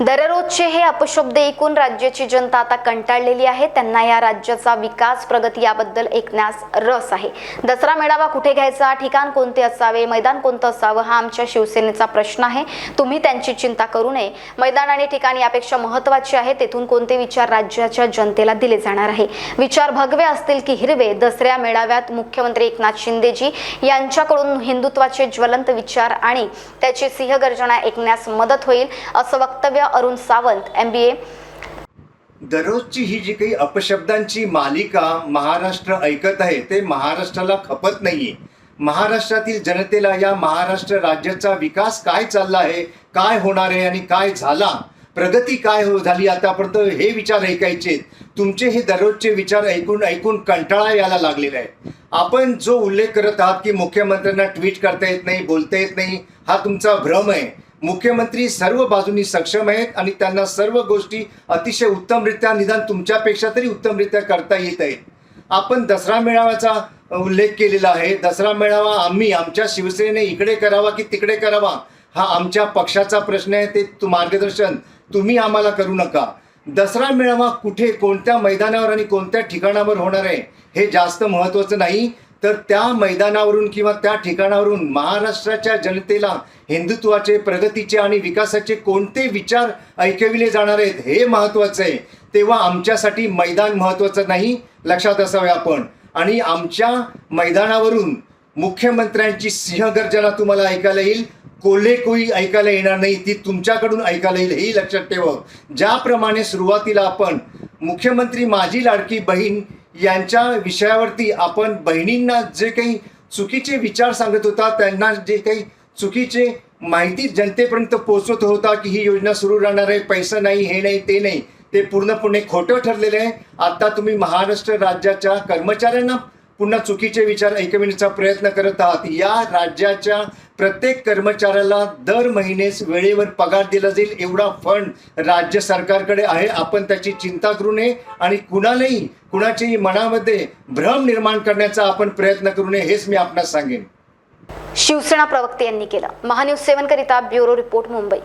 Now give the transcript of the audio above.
दररोजचे हे अपशब्द ऐकून राज्याची जनता आता कंटाळलेली आहे. त्यांना या राज्याचा विकास प्रगती याबद्दल ऐकण्यास रस आहे. दसरा मेळावा कुठे घ्यायचा ठिकाण कोणते असावे मैदान कोणतं असावं हा आमच्या शिवसेनेचा प्रश्न आहे. तुम्ही त्यांची चिंता करू नये. मैदान आणि ठिकाण यापेक्षा महत्त्वाचे आहे. तेथून कोणते विचार राज्याच्या जनतेला दिले जाणार आहे? विचार भगवे असतील की हिरवे? दसऱ्या मेळाव्यात मुख्यमंत्री एकनाथ शिंदेजी यांच्याकडून हिंदुत्वाचे ज्वलंत विचार आणि त्याची सिंहगर्जना ऐकण्यास मदत होईल असं वक्तव्य Arun Sawant M B A दररोजची ही जी काही अपशब्दांची मालिका महाराष्ट्र ऐकत आहे ते महाराष्ट्राला खपत नाहीये. महाराष्ट्रातील जनतेला या महाराष्ट्र राज्याचा विकास काय चालला आहे काय होणार आहे आणि काय झाला प्रगती काय हो झाली आतापर्यंत हे विचार ऐकायचे तुमचे हे दररोजचे विचार ऐकून ऐकून कंटाळा यायला लागलेला आहे. आपण जो उल्लेख करत आहात की मुख्यमंत्र्यांना ट्विट करता येत नाही बोलता येत नाही हा तुमचा भ्रम आहे. मुख्यमंत्री सर्व बाजूंनी सक्षम आहेत आणि त्यांना सर्व गोष्टी अतिशय उत्तमरित्या निदान तुमच्यापेक्षा तरी उत्तमरित्या करता येत आहेत. आपण दसरा मेळाव्याचा उल्लेख केलेला आहे. दसरा मेळावा आम्ही आमच्या शिवसेनेने इकडे करावा की तिकडे करावा हा आमच्या पक्षाचा प्रश्न आहे. ते तु- मार्गदर्शन तुम्ही आम्हाला करू नका. दसरा मेळावा कुठे कोणत्या मैदानावर आणि कोणत्या ठिकाणावर होणार आहे हे जास्त महत्त्वाचं नाही. तर त्या मैदानावरून किंवा त्या ठिकाणावरून महाराष्ट्राच्या जनतेला हिंदुत्वाचे प्रगतीचे आणि विकासाचे कोणते विचार ऐकविले जाणार आहेत हे महत्त्वाचं आहे. तेव्हा आमच्यासाठी मैदान महत्त्वाचं नाही लक्षात असावे आपण. आणि आमच्या मैदानावरून मुख्यमंत्र्यांची सिंहगर्जना तुम्हाला ऐकायला येईल कोल्हे कोई ऐकायला येणार नाही ती तुमच्याकडून ऐकायला येईल हेही लक्षात ठेवा. ज्याप्रमाणे सुरुवातीला आपण मुख्यमंत्री माझी लाडकी बहीण यांच्या विषयावरती आपण बहिणींना जे काही चुकीचे विचार सांगत होता त्यांना जे काही चुकीचे माहिती जनतेपर्यंत पोहोचवत होता की ही योजना सुरू राहणार आहे पैसा नाही हे नाही ते नाही ते पूर्णपणे खोटं ठरलेलं आहे. आता तुम्ही महाराष्ट्र राज्याच्या कर्मचाऱ्यांना पुन्हा चुकीचे विचार ऐकविण्याचा प्रयत्न करत आहात. या राज्याच्या प्रत्येक कर्मचाऱ्याला दर महिनेस वेळेवर पगार दिला जाईल एवढा फंड राज्य सरकारकडे आहे. आपण त्याची चिंता करू नये आणि कुणालाही कुणाच्याही मनामध्ये भ्रम निर्माण करण्याचा आपण प्रयत्न करू नये हेच मी आपणास सांगेन. शिवसेना प्रवक्ते यांनी केलं. महान्यूज सेवन करिता ब्युरो रिपोर्ट मुंबई.